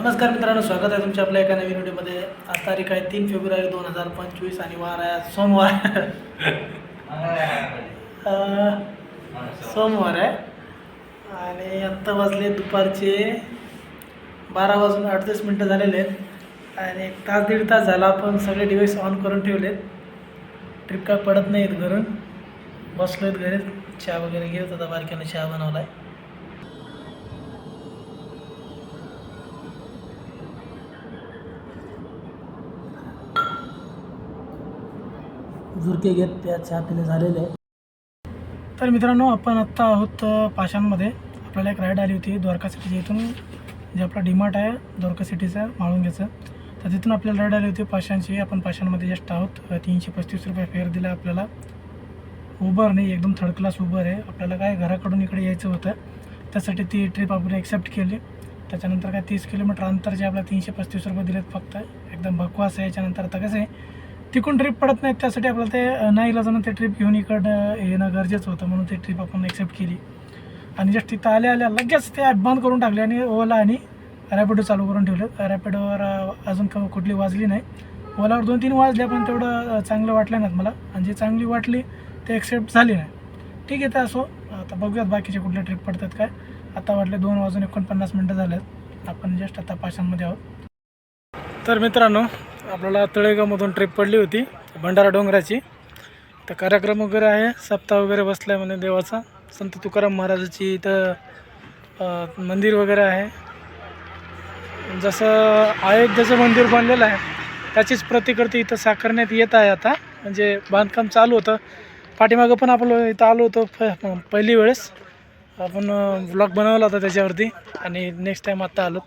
नमस्कार मित्रांनो स्वागत आहे तुमच्या आपल्या एका नवीन व्हिडिओमध्ये. आज तारीख आहे तीन फेब्रुवारी दोन हजार पंचवीस आणि वार आहे सोमवार. सोमवार आहे. आणि आत्ता वाजले दुपारचे बारा वाजून अडतीस मिनटं झालेले आहेत. आणि एक तास दीड तास झाला आपण सगळे डिव्हाइस ऑन करून ठेवलेत. ट्रिप काय पडत नाहीत घरून. बसलो आहेत घरीच. चहा वगैरे घेत होता बारक्यानं चहा बनवला आहे झुरके घेत त्या चहा पिणे झालेले आहे तर मित्रांनो आपण आत्ता आहोत पाशांमध्ये आपल्याला एक राईड आली होती द्वारका सिटीच्या इथून जे आपला डिमार्ट आहे द्वारका सिटीचा माळुंग्याचं तर तिथून आपल्याला राईड आली होती पाशांची आपण पाशांमध्ये जस्ट आहोत. तीनशे पस्तीस रुपये फेअर दिला आपल्याला. उबर नाही एकदम थर्ड क्लास उबर आहे. आपल्याला काय घराकडून इकडे यायचं होतं. त्यासाठी ती ट्रिप आपण एक्सेप्ट केली. त्याच्यानंतर काय तीस किलोमीटर अंतर जे आपल्याला तीनशे पस्तीस रुपये दिलेत फक्त. एकदम बकवास आहे. याच्यानंतर आता कसं आहे तिकडून ट्रिप पडत नाहीत त्यासाठी आपल्याला ते नाही इलाजानं ते ट्रिप घेऊन इकडं येणं गरजेचं होतं म्हणून ते ट्रिप आपण एक्सेप्ट केली. आणि जस्ट तिथं आल्या आल्या लगेच ते ॲप बंद करून टाकले आणि ओला आणि रॅपिडो चालू करून ठेवले. रॅपिडोवर अजून क कुठली वाजली नाही. ओलावर दोन तीन वाजल्या पण तेवढं चांगलं वाटलं नाहीत मला. आणि जी चांगली वाटली ते एक्सेप्ट झाली नाही. ठीक आहे तर असो आता बघूयात बाकीचे कुठले ट्रिप पडतात काय. आता वाटले दोन वाजून एकोणपन्नास मिनटं झाल्यात आपण जस्ट आता पाशांमध्ये आहोत. तर मित्रांनो आपल्याला तळेगावमधून ट्रिप पडली होती भंडारा डोंगराची. तर कार्यक्रम वगैरे आहे सप्ताह वगैरे बसला आहे म्हणे देवाचा. संत तुकाराम महाराजाची इथं मंदिर वगैरे आहे. जसं अयोध्याचं मंदिर बनलेलं आहे त्याचीच प्रतिकृती इथं साकारण्यात येत आहे आता. म्हणजे बांधकाम चालू होतं. पाठीमागं पण आपलं इथं आलो होतो प पहिली वेळेस. आपण ब्लॉग बनवला होता त्याच्यावरती. आणि नेक्स्ट टाईम आत्ता आलो.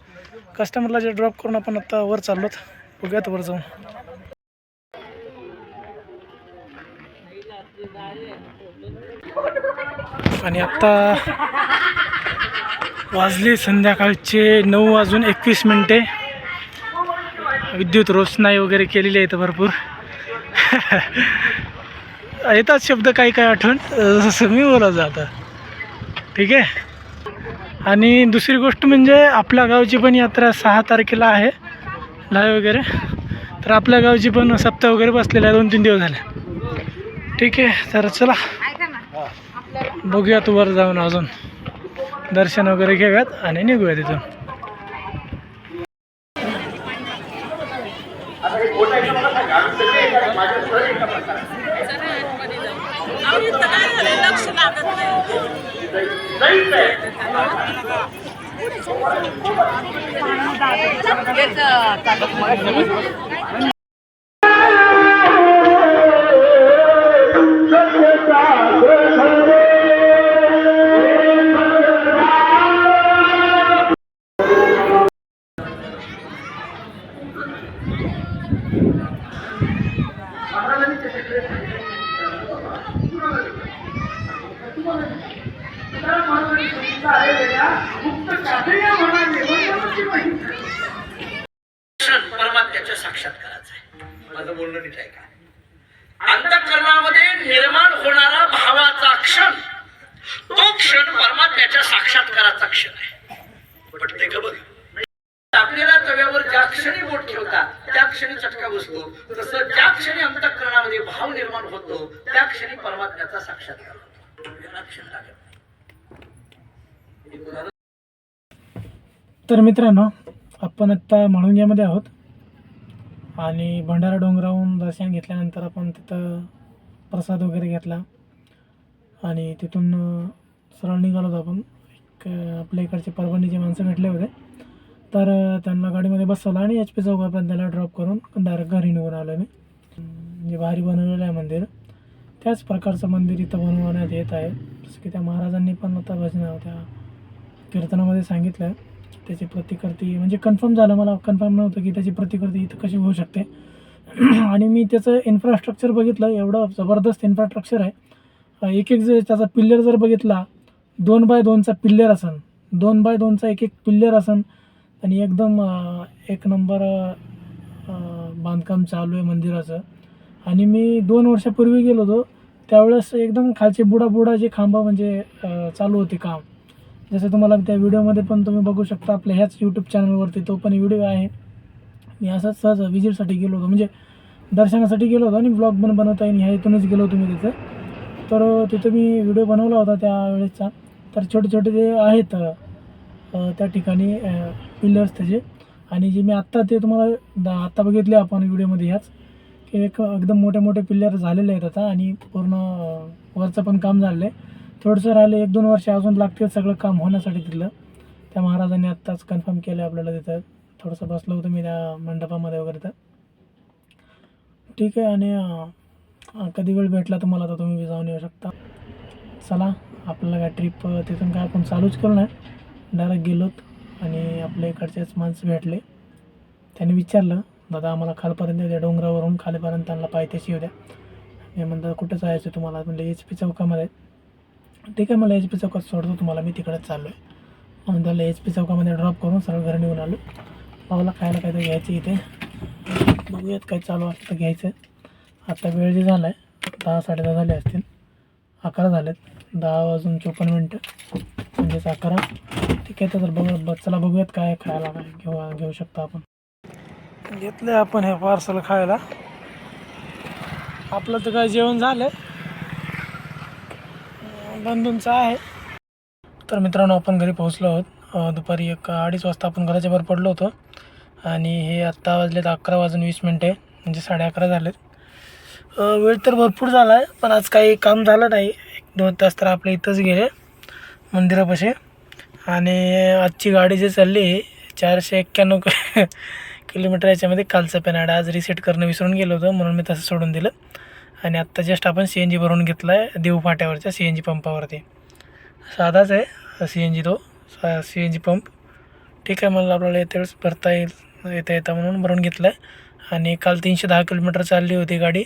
कस्टमरला जे ड्रॉप करून आपण आत्ता वर चाललोत. बघूयात वर जाऊन. आणि आत्ता वाजले संध्याकाळचे नऊ वाजून एकवीस मिनटे. विद्युत रोषणाई वगैरे केलेली आहे इथं भरपूर. येतात शब्द काही काही आठवण जसं मी बोलत जातं ठीक आहे? आणि दुसरी गोष्ट म्हणजे आपल्या गावची पण यात्रा सहा तारखेला आहे. लाय वगैरे. तर आपल्या गावची पण सप्ताह वगैरे बसलेला आहे दोन तीन दिवस झाले. ठीक आहे तर चला. बघूया तू वर जाऊन अजून. दर्शन वगैरे घेऊयात आणि निघूया तिथून. लक्ष लागत Yes, uh, नाही परमात्म्याच्या साक्षात्काराचा आहे माझं बोलणं नीट आहे का अंतकरणामध्ये निर्माण होणारा भावाचा क्षण तो क्षण परमात्म्याच्या साक्षात्काराचा क्षण आहे. पटते का बघ आपल्याला तव्यावर ज्या क्षणी बोट ठेवता त्या क्षणी चटका बसतो. तसं ज्या क्षणी अंतकरणामध्ये भाव निर्माण होतो त्या क्षणी परमात्म्याचा साक्षात्कार होतो क्षण लागत तर मित्रांनो आपण आत्ता म्हाळुंग्यामध्ये आहोत. आणि भंडारा डोंगराहून दर्शन घेतल्यानंतर आपण तिथं प्रसाद वगैरे घेतला. आणि तिथून सरळ निघालो होतो आपण. एक आपल्या इकडचे परभणीचे माणसं भेटले होते. तर त्यांना गाडीमध्ये बसवलं आणि एच पी चौकापर्यंत त्याला ड्रॉप करून डायरेक्ट घरी निघून आलो मी. म्हणजे भारी बनवलेलं आहे मंदिर. त्याच प्रकारचं मंदिर इथं बनवण्यात येत आहे. जसं की त्या महाराजांनी पण आता भजन होत्या कीर्तनामध्ये सांगितलं आहे त्याची प्रतिकृती म्हणजे कन्फर्म झालं मला कन्फर्म नव्हतं की त्याची प्रतिकृती इथं कशी होऊ शकते. आणि मी त्याचं इन्फ्रास्ट्रक्चर बघितलं एवढं जबरदस्त इन्फ्रास्ट्रक्चर आहे. एक एक जर त्याचा पिल्लर जर बघितला दोन बाय दोनचा पिल्लर असन दोन बाय दोनचा एक एक पिल्लर असन आणि एकदम एक नंबर बांधकाम चालू आहे मंदिराचं. आणि मी दोन वर्षापूर्वी गेलो होतो त्यावेळेस एकदम खालचे बुडा बुडा जे खांबा म्हणजे चालू होते काम. जसं तुम्हाला त्या व्हिडिओमध्ये पण तुम्ही बघू शकता आपल्या ह्याच यूट्यूब चॅनलवरती तो पण व्हिडिओ आहे. मी असंच सहज विजिटसाठी गेलो होतो. म्हणजे दर्शनासाठी गेलो होतो आणि ब्लॉग पण बनवता येईल. ह्या इथूनच गेलो होतो मी तिथं. तर तिथं मी व्हिडिओ बनवला होता त्यावेळेसचा तर छोटे छोटे जे आहेत त्या ठिकाणी पिलर्स त्याचे. आणि जे मी आत्ता ते तुम्हाला दा आत्ता बघितले आपण व्हिडिओमध्ये ह्याच. की एक एकदम मोठे मोठे पिल्लर झालेले आहेत आता आणि पूर्ण वरचं पण काम झालेलं आहे. थोडंसं राहिलं एक दोन वर्ष अजून लागतील सगळं काम होण्यासाठी तिथलं. त्या महाराजांनी आत्ताच कन्फर्म केलं आपल्याला तिथं. थोडंसं बसलो होतो मी त्या मंडपामध्ये वगैरे तर. ठीक आहे आणि कधी वेळ भेटला तुम्हाला तर तुम्ही जाऊन येऊ शकता. चला आपल्याला काय ट्रिप तिथून काय आपण चालूच करू नाही डायरेक्ट गेलोत आणि आपल्या इकडचेच माणसं भेटले. त्यांनी विचारलं दादा आम्हाला खालपर्यंत येऊ द्या डोंगरावरून खालीपर्यंत त्यांना पायथ्याशी येऊ द्या. मी म्हणतात कुठं जायचं तुम्हाला? म्हणजे एच पी चौकामध्ये. ठीक आहे मला एच पी चौकात सोडतो तुम्हाला मी तिकडे चाललो आहे म्हणून त्याला एच पी चौकामध्ये ड्रॉप करून सरळ घरी निघून आलो. भाऊला खायला तर घ्यायचं इथे. बघूयात काय चालू असतं तर घ्यायचं. आत्ता वेळ जे झाला आहे दहा साडेदहा झाले असतील. अकरा झालेत. दहा वाजून चोपन्न मिनटं. म्हणजेच अकरा. ठीक आहे तर बघ ब- चला बघूयात काय खायला काय घेऊ घेऊ शकतो आपण. घेतलं आपण हे पार्सल खायला. आपलं तर काय जेवण झालं बंधूंचा आहे. तर मित्रांनो आपण घरी पोहोचलो आहोत. दुपारी एक अडीच वाजता आपण घराच्या बाहेर पडलो होतो. आणि हे आत्ता वाजलेत अकरा वाजून वीस मिनटे म्हणजे साडे अकरा झालेत. वेळ तर भरपूर झाला आहे पण आज काही काम झालं नाही. एक दोन तास तर आपल्या इथंच गेले मंदिरापाशी. आणि आजची गाडी जी चालली चारशे एक्क्याण्णव किलोमीटर याच्यामध्ये कालचं आड आज रिसेट करणं विसरून गेलो होतो म्हणून मी तसं सोडून दिलं. आणि आत्ता जस्ट आपण सी एन जी भरून घेतला आहे देऊ फाट्यावरच्या सी एन जी पंपावरती. साधाच आहे सी एन जी तो सी एन जी पंप. ठीक आहे मला आपल्याला येते वेळेस भरता येईल येता येता म्हणून भरून घेतलं आहे आणि काल तीनशे दहा किलोमीटर चालली होती गाडी.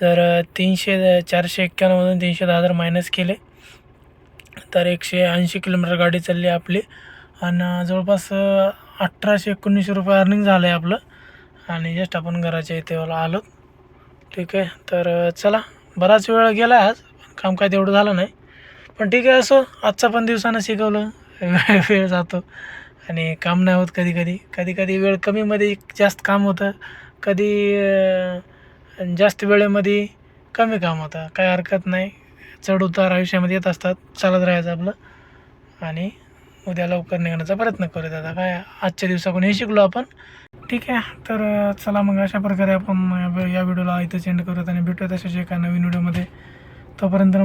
तर तीनशे चारशे एक्क्याण्णवमधून तीनशे दहा जर मायनस केले. तर एकशे ऐंशी किलोमीटर गाडी चालली आपली. आणि जवळपास अठराशे एकोणीसशे रुपये अर्निंग झालं आहे आपलं. आणि जस्ट आपण घराच्या इथे आलो. ठीक आहे. तर चला बराच वेळ गेला आज काम काय तेवढं झालं नाही. पण ठीक आहे असो आजचा पण दिवसानं शिकवलं. वेळ वेळ जातो. आणि काम नाही होत कधी कधी कधी कधी वेळ कमीमध्ये जास्त काम होतं. कधी जास्त वेळेमध्ये कमी काम होतं. काय हरकत नाही. चढ उतार आयुष्यामध्ये येत असतात. चालत राहायचं आपलं. आणि उद्या लवकर निघण्याचा प्रयत्न करू दादा काय आजच्या दिवसाकडून हे शिकलो आपण. ठीक आहे. तर चला मग अशा प्रकारे आपण या व्हिडिओला इथं सेंड करूयात आणि भेटूयात अशाच एका नवीन व्हिडिओमध्ये. तोपर्यंत